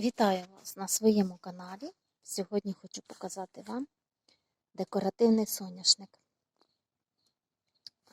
Вітаю вас на своєму каналі. Сьогодні хочу показати вам декоративний соняшник.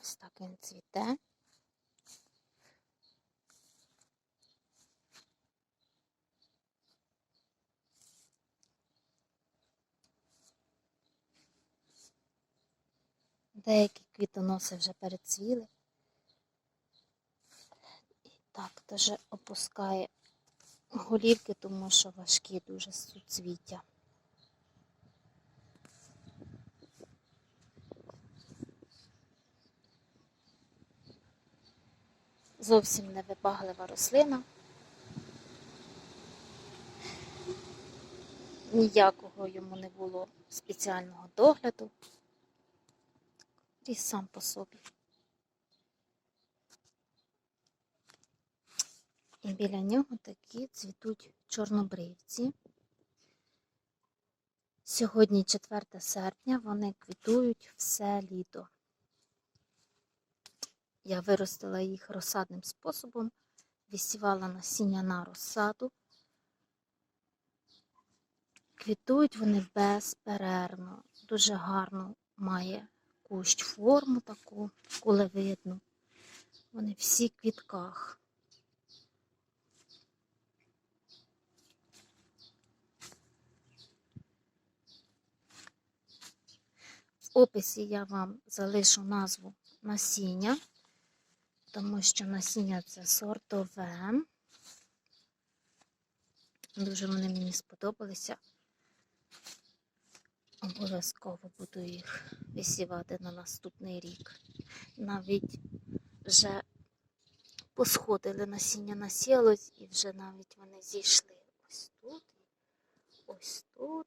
Ось так він цвіте. Деякі квітоноси вже перецвіли. І так, теж опускає голівки, тому що важкі дуже суцвіття. Зовсім невибаглива рослина. Ніякого йому не було спеціального догляду. І сам по собі. І біля нього такі цвітуть чорнобривці. Сьогодні 4 серпня, вони квітують все літо. Я виростила їх розсадним способом, висівала насіння на розсаду. Квітують вони безперервно, дуже гарно має кущ форму таку, кулевидну. Вони всі в квітках. В описі я вам залишу назву насіння, тому що насіння це сортове. Дуже вони мені сподобалися. Обов'язково буду їх висівати на наступний рік. Навіть вже посходили насіння насілось і вже навіть вони зійшли ось тут, ось тут.